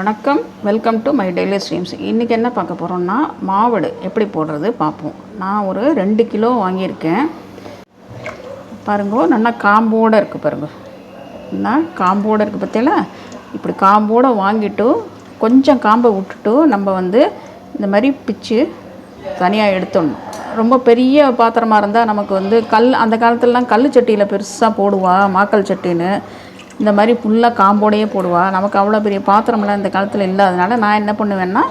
வணக்கம். Welcome to my daily streams இன்றைக்கி என்ன பார்க்க போகிறோம்னா மாவடு எப்படி போடுறது பார்ப்போம். நான் ஒரு ரெண்டு கிலோ வாங்கியிருக்கேன். பாருங்க நல்லா காம்போடு இருக்குது பாருங்க. என்ன காம்போடு இருக்குது பார்த்தீங்களா? இப்படி காம்போடு வாங்கிட்டு கொஞ்சம் காம்பை விட்டுட்டு நம்ம வந்து இந்த மாதிரி பிச்சு தனியாக எடுத்துடணும். ரொம்ப பெரிய பாத்திரமாக இருந்தால் நமக்கு வந்து கல் அந்த காலத்துலலாம் கல் சட்டியில் பெருசாக போடுவா மாக்கல் சட்டின்னு. இந்த மாதிரி ஃபுல்லாக காம்போடையே போடுவா. நமக்கு அவ்வளோ பெரிய பாத்திரம்லாம் இந்த காலத்தில் இல்லாதனால நான் என்ன பண்ணுவேன்னா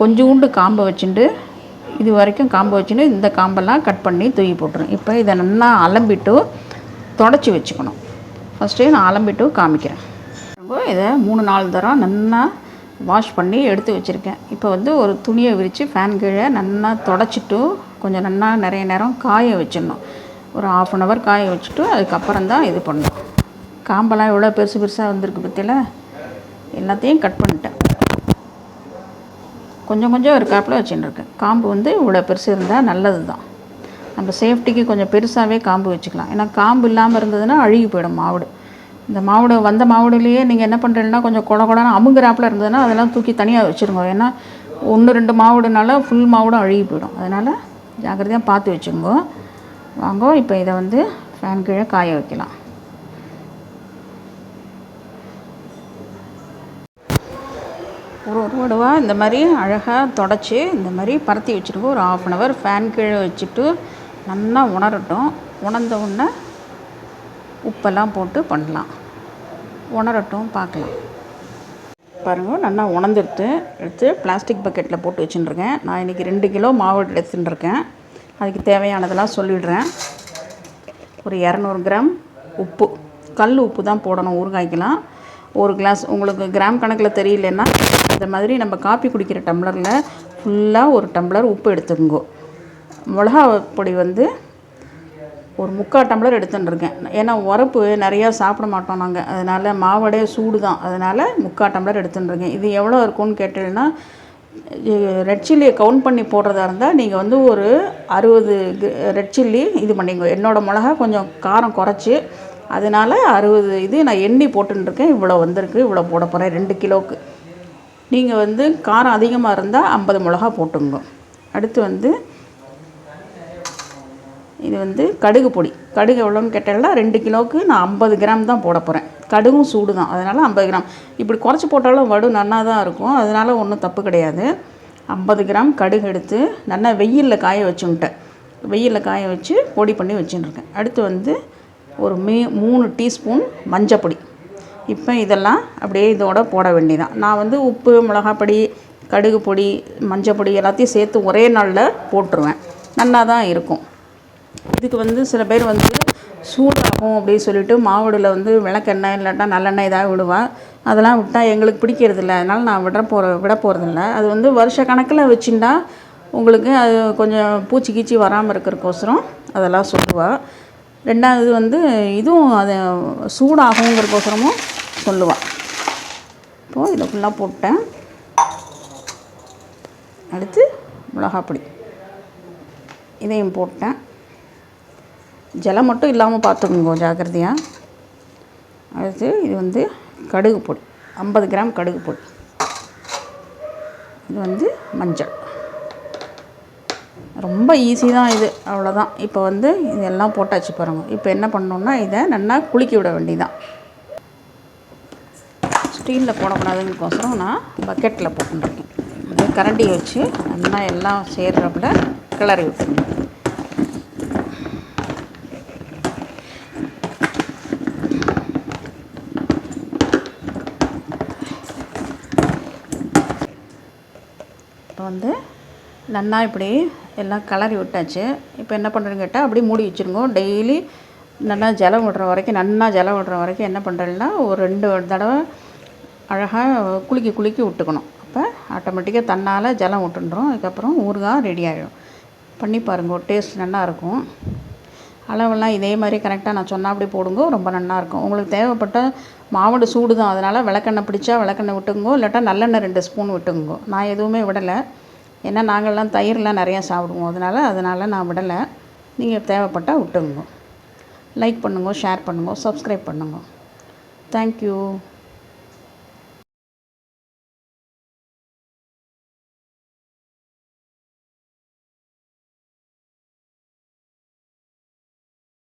கொஞ்சோண்டு காம்பை வச்சுட்டு இது வரைக்கும் காம்பை வச்சுட்டு இந்த காம்பெல்லாம் கட் பண்ணி தூக்கி போட்டுரும் இப்போ இதை நல்லா அலம்பிட்டு தொடச்சி வச்சுக்கணும். ஃபஸ்ட்டு நான் அலம்பிட்டு காமிக்கிறேன். இதை மூணு நாலு தரம் நல்லா வாஷ் பண்ணி எடுத்து வச்சுருக்கேன். இப்போ வந்து ஒரு துணியை விரித்து ஃபேன் கீழே நல்லா தொடச்சிட்டு கொஞ்சம் நல்லா நிறைய நேரம் காய வச்சிடணும். ஒரு ஆஃப் அன் ஹவர் காய வச்சுட்டு அதுக்கப்புறம் தான் இது பண்ணணும். காம்பெல்லாம் எவ்வளோ பெருசு பெருசாக வந்திருக்கு பற்றியில் எல்லாத்தையும் கட் பண்ணிட்டேன். கொஞ்சம் கொஞ்சம் ஒரு காப்பில் வச்சுன்னு இருக்கேன் காம்பு வந்து இவ்வளோ பெருசு இருந்தால் நல்லது தான் நம்ம சேஃப்டிக்கு கொஞ்சம் பெருசாகவே காம்பு வச்சுக்கலாம். ஏன்னா காம்பு இல்லாமல் இருந்ததுன்னா அழுகி போயிடும் மாவுடு. இந்த மாவுடு வந்த மாவுடுலேயே நீங்கள் என்ன பண்ணுறீங்கன்னா கொஞ்சம் குட கொடன்னு அமுங்குறாப்பில் இருந்ததுன்னா அதெல்லாம் தூக்கி தனியாக வச்சுருங்க. ஏன்னா ஒன்று ரெண்டு மாவுடுனால ஃபுல் மாவுடும் அழுகி போயிடும். அதனால் ஜாக்கிரதையாக பார்த்து வச்சுருங்க வாங்கோ இப்போ இதை வந்து ஃபேன் கீழே காய வைக்கலாம். ஒரு ஒரு வடுவாக இந்த மாதிரி அழகாக தொடச்சி இந்த மாதிரி பரத்தி வச்சுருக்கோம். ஒரு ஆஃப் அன் ஹவர் ஃபேன் கீழே வச்சுட்டு நல்லா உணரட்டும். உணர்ந்த உடனே உப்பெல்லாம் போட்டு பண்ணலாம். உணரட்டும் பார்க்கலாம். பாருங்கள் நல்லா உணர்ந்துடுத்து எடுத்து பிளாஸ்டிக் பக்கெட்டில் போட்டு வச்சுட்டுருக்கேன். நான் இன்றைக்கி ரெண்டு கிலோ மாவு எடுத்துட்டுருக்கேன். அதுக்கு தேவையானதெல்லாம் சொல்லிடுறேன். ஒரு இரநூறு கிராம் உப்பு. கல் உப்பு தான் போடணும் ஊறுகாய்க்கெலாம் ஒரு கிளாஸ் உங்களுக்கு கிராம் கணக்கில் தெரியலன்னா இந்த மாதிரி நம்ம காப்பி குடிக்கிற டம்ளரில் ஃபுல்லாக ஒரு டம்ளர் உப்பு எடுத்துக்கோ மிளகா பொடி வந்து ஒரு முக்கால் டம்ளர் எடுத்துட்டுருக்கேன் ஏன்னா உரப்பு நிறையா சாப்பிட மாட்டோம் நாங்கள் அதனால் மாவடே சூடு தான் அதனால் முக்கால் டம்ளர் எடுத்துட்டுருக்கேன் இது எவ்வளோ இருக்கும்னு கேட்டீங்கன்னா ரெட் சில்லியை கவுண்ட் பண்ணி போடுறதா இருந்தால் நீங்கள் வந்து ஒரு அறுபது ரெட் சில்லி இது பண்ணிங்க என்னோடய மிளகா கொஞ்சம் காரம் குறைச்சி அதனால் அறுபது இது நான் எண்ணி போட்டுருக்கேன் இவ்வளோ வந்திருக்கு இவ்வளோ போட போகிறேன் ரெண்டு கிலோவுக்கு நீங்கள் வந்து காரம் அதிகமாக இருந்தால் ஐம்பது மிளகா போட்டுங்க அடுத்து வந்து இது வந்து கடுகு பொடி. கடுகு எவ்வளோன்னு கேட்டால ரெண்டு கிலோவுக்கு நான் ஐம்பது கிராம் தான் போட போகிறேன் கடுகும் சூடு தான். அதனால் ஐம்பது கிராம். இப்படி குறைச்சி போட்டாலும் வடு நன்னாக தான் இருக்கும். அதனால் ஒன்றும் தப்பு கிடையாது. ஐம்பது கிராம் கடுகு எடுத்து நல்லா வெயிலில் காய வச்சுன்ட்டேன். வெயிலில் காய வச்சு பொடி பண்ணி வச்சுருக்கேன் அடுத்து வந்து ஒரு மீ மூணு டீஸ்பூன் மஞ்சப்பொடி. இப்போ இதெல்லாம் அப்படியே இதோட போட வேண்டியதான் நான் வந்து உப்பு மிளகாப்பொடி கடுகு பொடி மஞ்சப்பொடி எல்லாத்தையும் சேர்த்து ஒரே நாளில் போட்டுருவேன். நல்லா தான் இருக்கும். இதுக்கு வந்து சில பேர் வந்து சூடாகும் அப்படின்னு சொல்லிட்டு மாவுடில் வந்து விளக்கெண்ணெய் இல்லாட்டா நல்லெண்ணெய் ஏதாவது விடுவேன் அதெல்லாம் விட்டால் எங்களுக்கு பிடிக்கிறது இல்லை அதனால் நான் விட போகிற விட போகிறதில்ல அது வந்து வருஷ கணக்கில் வச்சுட்டா உங்களுக்கு அது கொஞ்சம் பூச்சி கீச்சி வராமல் இருக்கிறக்கோசரம் அதெல்லாம் சொல்லுவாள் ரெண்டாவது வந்து இதுவும் அதை சூடாகுங்கிறக்கோசரமும் சொல்லுவாள் இப்போது இதை ஃபுல்லாக போட்டேன். அடுத்து மிளகாப்பொடி. இதையும் போட்டேன். ஜலம் மட்டும் இல்லாமல் பார்த்துக்கோங்க ஜாக்கிரதையாக அடுத்து இது வந்து கடுகு பொடி. ஐம்பது கிராம் கடுகு பொடி. இது வந்து மஞ்சள். ரொம்ப ஈஸி தான் இது. அவ்வளோதான் இப்போ வந்து இதெல்லாம் போட்டாச்சு பாருங்கள் இப்போ என்ன பண்ணணுன்னா இதை நல்லா குளிக்க விட வேண்டியதான் ஸ்டீலில் போடக்கூடாதுங்கோசரம் நான் பக்கெட்டில் போட்டுருக்கேன். அப்படியே கரண்டி வச்சு நல்லா எல்லாம் சேர்றப்பல கிளறி விட்டுருங்க. இப்போ வந்து நல்லா இப்படி எல்லாம் கலரி விட்டாச்சு. இப்போ என்ன பண்ணுறேன்னு கேட்டால் அப்படியே மூடி வச்சுருங்க. டெய்லி நல்லா ஜலம் விடுற வரைக்கும் நல்லா ஜலம் விடுற வரைக்கும் என்ன பண்ணுறேன்னா ஒரு ரெண்டு தடவை அழகாக குலுக்கி குலுக்கி விட்டுக்கணும். அப்போ ஆட்டோமேட்டிக்காக தன்னால் ஜலம் விட்டுன்றோம். அதுக்கப்புறம் ஊறுகாய் ரெடி ஆகிடும் பண்ணி பாருங்க டேஸ்ட் நல்லாயிருக்கும் அளவெல்லாம் இதே மாதிரி கரெக்டாக நான் சொன்னால் அப்படி போடுங்க ரொம்ப நல்லாயிருக்கும் உங்களுக்கு தேவைப்பட்ட மாவடு சூடு தான் அதனால் விளக்கெண்ணெய் பிடிச்சா விளக்கெண்ணெய் விட்டுங்கோ இல்லாட்டா நல்லெண்ணெய் ரெண்டு ஸ்பூன் விட்டுங்கோ நான் எதுவுமே விடலை. ஏன்னா நாங்கள்லாம் தயிர்லாம் நிறையா சாப்பிடுவோம். அதனால் அதனால் நான் விடலை. நீங்கள் தேவைப்பட்டால் விட்டுங்க லைக் பண்ணுங்க ஷேர் பண்ணுங்க சப்ஸ்கிரைப் பண்ணுங்க. தேங்க்யூ